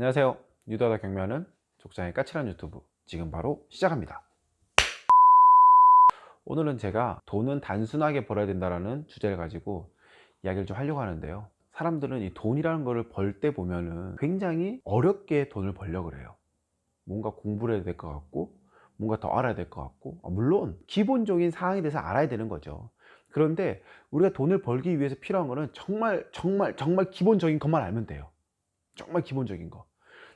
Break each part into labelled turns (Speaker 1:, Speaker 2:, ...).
Speaker 1: 안녕하세요. 유다다 경매하는 족장의 까칠한 유튜브 지금 바로 시작합니다. 오늘은 제가 돈은 단순하게 벌어야 된다라는 주제를 가지고 이야기를 좀 하려고 하는데요. 사람들은 이 돈이라는 거를 벌 때 보면은 굉장히 어렵게 돈을 벌려고 그래요. 뭔가 공부를 해야 될 것 같고 뭔가 더 알아야 될 것 같고 아, 물론 기본적인 사항에 대해서 알아야 되는 거죠. 그런데 우리가 돈을 벌기 위해서 필요한 거는 정말 정말 정말 기본적인 것만 알면 돼요. 정말 기본적인 거.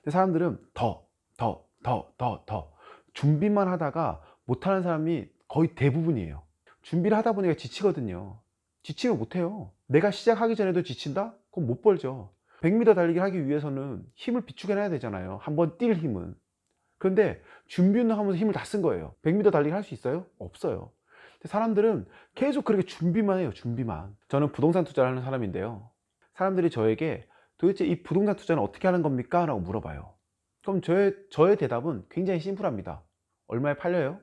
Speaker 1: 근데 사람들은 더, 더, 더, 더, 더 준비만 하다가 못하는 사람이 거의 대부분이에요. 준비를 하다 보니까 지치거든요. 지치면 못해요. 내가 시작하기 전에도 지친다? 그럼 못 벌죠. 100m 달리기 하기 위해서는 힘을 비축해놔야 되잖아요. 한번 뛸 힘은. 그런데 준비는 하면서 힘을 다 쓴 거예요. 100m 달리기 할 수 있어요? 없어요. 사람들은 계속 그렇게 준비만 해요. 준비만. 저는 부동산 투자를 하는 사람인데요. 사람들이 저에게 도대체 이 부동산 투자는 어떻게 하는 겁니까? 라고 물어봐요. 그럼 저의, 저의 대답은 굉장히 심플합니다. 얼마에 팔려요?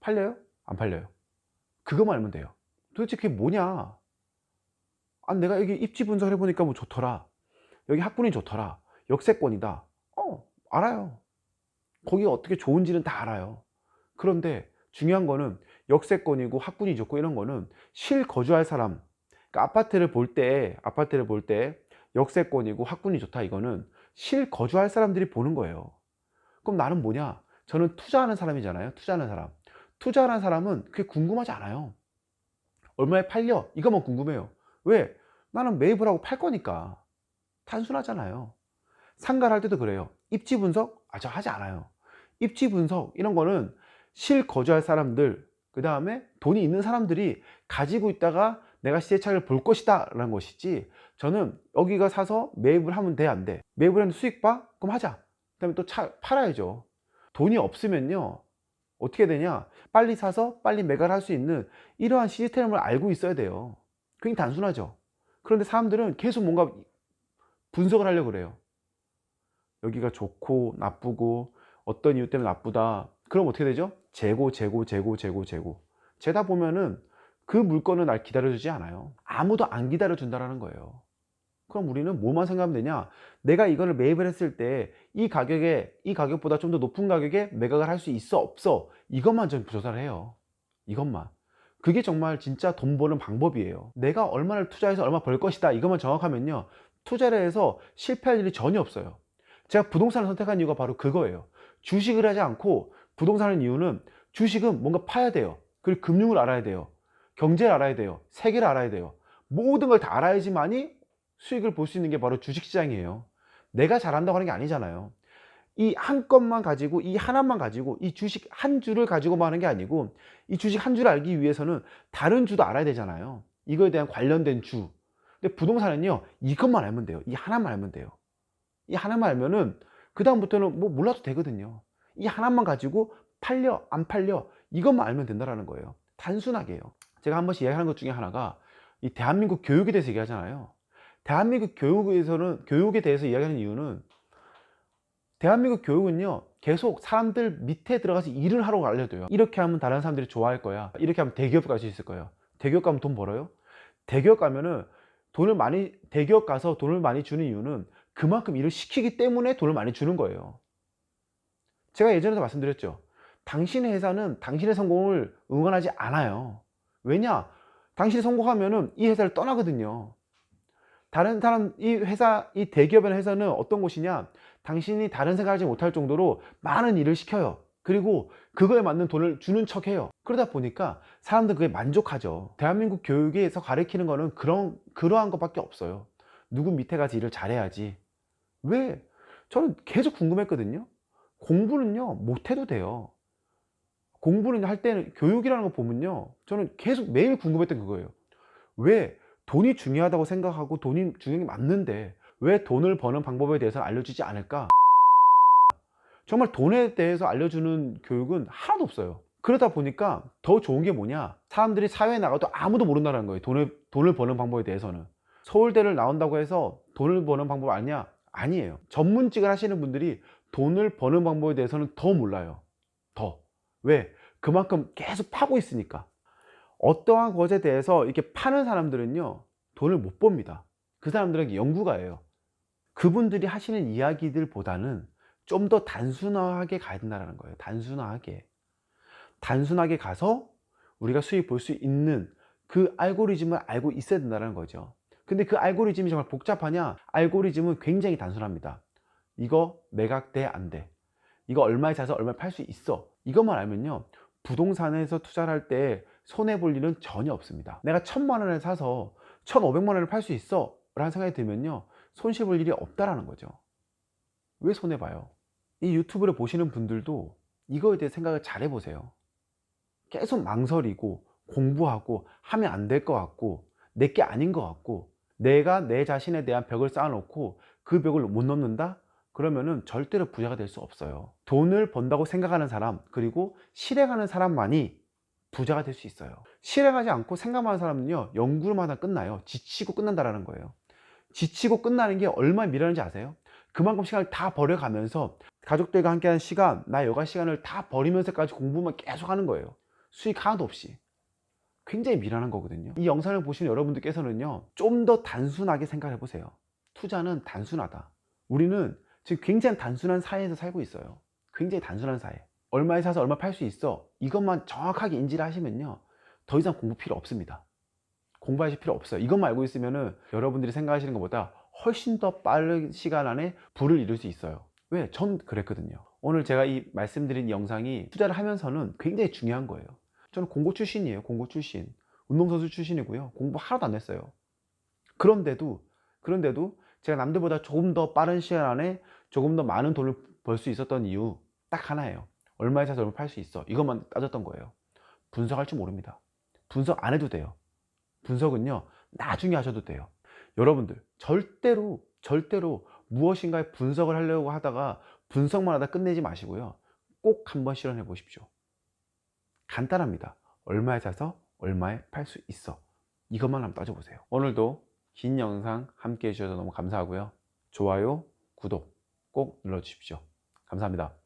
Speaker 1: 팔려요? 안 팔려요? 그거만 알면 돼요. 도대체 그게 뭐냐? 아, 내가 여기 입지 분석을 해보니까 뭐 좋더라. 여기 학군이 좋더라. 역세권이다. 어, 알아요. 거기가 어떻게 좋은지는 다 알아요. 그런데 중요한 거는 역세권이고 학군이 좋고 이런 거는 실거주할 사람, 그러니까 아파트를 볼 때, 아파트를 볼 때 역세권이고 학군이 좋다 이거는 실거주할 사람들이 보는 거예요. 그럼 나는 뭐냐? 저는 투자하는 사람이잖아요. 투자하는 사람. 투자하는 사람은 그게 궁금하지 않아요. 얼마에 팔려? 이것만 궁금해요. 왜? 나는 매입을 하고 팔 거니까. 단순하잖아요. 상가를 할 때도 그래요. 입지 분석? 아, 저 하지 않아요. 입지 분석, 이런 거는 실거주할 사람들, 그 다음에 돈이 있는 사람들이 가지고 있다가 내가 시세차익을 볼 것이다 라는 것이지 저는 여기가 사서 매입을 하면 돼 안 돼? 매입을 했는데 수익 봐? 그럼 하자. 그 다음에 또 차 팔아야죠. 돈이 없으면요. 어떻게 되냐? 빨리 사서 빨리 매각을 할 수 있는 이러한 시스템을 알고 있어야 돼요. 그게 단순하죠. 그런데 사람들은 계속 뭔가 분석을 하려고 그래요. 여기가 좋고 나쁘고 어떤 이유 때문에 나쁘다. 그럼 어떻게 되죠? 재고, 재고, 재고, 재고, 재고. 재다 보면은 그 물건은 날 기다려주지 않아요. 아무도 안 기다려준다라는 거예요. 그럼 우리는 뭐만 생각하면 되냐? 내가 이거를 매입을 했을 때 이 가격에, 이 가격보다 좀 더 높은 가격에 매각을 할 수 있어, 없어? 이것만 좀 조사를 해요. 이것만. 그게 정말 진짜 돈 버는 방법이에요. 내가 얼마를 투자해서 얼마 벌 것이다. 이것만 정확하면요. 투자를 해서 실패할 일이 전혀 없어요. 제가 부동산을 선택한 이유가 바로 그거예요. 주식을 하지 않고 부동산을 이유는 주식은 뭔가 파야 돼요. 그리고 금융을 알아야 돼요. 경제를 알아야 돼요. 세계를 알아야 돼요. 모든 걸 다 알아야지만이 수익을 볼 수 있는 게 바로 주식시장이에요. 내가 잘한다고 하는 게 아니잖아요. 이 한 건만 가지고 이 하나만 가지고 이 주식 한 주를 가지고만 하는 게 아니고 이 주식 한 주를 알기 위해서는 다른 주도 알아야 되잖아요. 이거에 대한 관련된 주. 근데 부동산은요. 이것만 알면 돼요. 이 하나만 알면 돼요. 이 하나만 알면은 그 다음부터는 뭐 몰라도 되거든요. 이 하나만 가지고 팔려 안 팔려 이것만 알면 된다라는 거예요. 단순하게요. 제가 한 번씩 이야기하는 것 중에 하나가 이 대한민국 교육에 대해서 얘기하잖아요. 대한민국 교육에서는 교육에 대해서 이야기하는 이유는 대한민국 교육은요 계속 사람들 밑에 들어가서 일을 하라고 알려줘요. 이렇게 하면 다른 사람들이 좋아할 거야. 이렇게 하면 대기업 갈 수 있을 거예요. 대기업 가면 돈 벌어요? 대기업 가면은 돈을 많이 대기업 가서 돈을 많이 주는 이유는 그만큼 일을 시키기 때문에 돈을 많이 주는 거예요. 제가 예전에도 말씀드렸죠. 당신의 회사는 당신의 성공을 응원하지 않아요. 왜냐? 당신이 성공하면은 이 회사를 떠나거든요. 다른 사람, 이 회사, 이 대기업의 회사는 어떤 곳이냐? 당신이 다른 생각하지 못할 정도로 많은 일을 시켜요. 그리고 그거에 맞는 돈을 주는 척 해요. 그러다 보니까 사람들 그게 만족하죠. 대한민국 교육에서 가르치는 거는 그런, 그러한 것밖에 없어요. 누구 밑에 가서 일을 잘해야지. 왜? 저는 계속 궁금했거든요. 공부는요, 못해도 돼요. 공부는 할 때는 교육이라는 거 보면요. 저는 계속 매일 궁금했던 그거예요. 왜 돈이 중요하다고 생각하고 돈이 중요한 게 맞는데 왜 돈을 버는 방법에 대해서 알려주지 않을까? 정말 돈에 대해서 알려주는 교육은 하나도 없어요. 그러다 보니까 더 좋은 게 뭐냐? 사람들이 사회에 나가도 아무도 모른다는 거예요. 돈을, 돈을 버는 방법에 대해서는. 서울대를 나온다고 해서 돈을 버는 방법 아니냐? 아니에요. 전문직을 하시는 분들이 돈을 버는 방법에 대해서는 더 몰라요. 더. 왜? 그만큼 계속 파고 있으니까. 어떠한 것에 대해서 이렇게 파는 사람들은요, 돈을 못 법니다. 그 사람들에게 연구가예요. 그분들이 하시는 이야기들보다는 좀 더 단순하게 가야 된다는 거예요. 단순하게. 단순하게 가서 우리가 수익 볼 수 있는 그 알고리즘을 알고 있어야 된다는 거죠. 근데 그 알고리즘이 정말 복잡하냐? 알고리즘은 굉장히 단순합니다. 이거 매각돼 안 돼. 이거 얼마에 사서 얼마에 팔 수 있어. 이것만 알면요. 부동산에서 투자를 할 때 손해 볼 일은 전혀 없습니다. 내가 천만 원에 사서 천오백만 원을 팔 수 있어. 라는 생각이 들면요. 손실 볼 일이 없다라는 거죠. 왜 손해 봐요? 이 유튜브를 보시는 분들도 이거에 대해 생각을 잘 해보세요. 계속 망설이고 공부하고 하면 안 될 것 같고 내 게 아닌 것 같고 내가 내 자신에 대한 벽을 쌓아놓고 그 벽을 못 넘는다? 그러면은 절대로 부자가 될 수 없어요. 돈을 번다고 생각하는 사람 그리고 실행하는 사람만이 부자가 될 수 있어요. 실행하지 않고 생각만 하는 사람은요 연구로마다 끝나요. 지치고 끝난다라는 거예요. 지치고 끝나는 게 얼마나 미련한지 아세요? 그만큼 시간을 다 버려가면서 가족들과 함께하는 시간, 나 여가 시간을 다 버리면서까지 공부만 계속 하는 거예요. 수익 하나도 없이. 굉장히 미련한 거거든요. 이 영상을 보시는 여러분들께서는요, 좀 더 단순하게 생각해 보세요. 투자는 단순하다. 우리는 지금 굉장히 단순한 사회에서 살고 있어요. 굉장히 단순한 사회. 얼마에 사서 얼마 팔 수 있어. 이것만 정확하게 인지를 하시면요, 더 이상 공부 필요 없습니다. 공부하실 필요 없어요. 이것만 알고 있으면 은 여러분들이 생각하시는 것보다 훨씬 더 빠른 시간 안에 부를 이룰 수 있어요. 왜? 전 그랬거든요. 오늘 제가 이 말씀드린 영상이 투자를 하면서는 굉장히 중요한 거예요. 저는 공고 출신이에요. 공고 출신. 운동선수 출신이고요. 공부 하나도 안 했어요. 그런데도, 그런데도 제가 남들보다 조금 더 빠른 시간 안에 조금 더 많은 돈을 벌 수 있었던 이유 딱 하나예요. 얼마에 사서 얼마 팔 수 있어. 이것만 따졌던 거예요. 분석할 줄 모릅니다. 분석 안 해도 돼요. 분석은요, 나중에 하셔도 돼요. 여러분들, 절대로, 절대로 무엇인가의 분석을 하려고 하다가 분석만 하다 끝내지 마시고요. 꼭 한번 실현해 보십시오. 간단합니다. 얼마에 사서 얼마에 팔 수 있어. 이것만 한번 따져보세요. 오늘도 긴 영상 함께 해주셔서 너무 감사하고요. 좋아요, 구독 꼭 눌러주십시오. 감사합니다.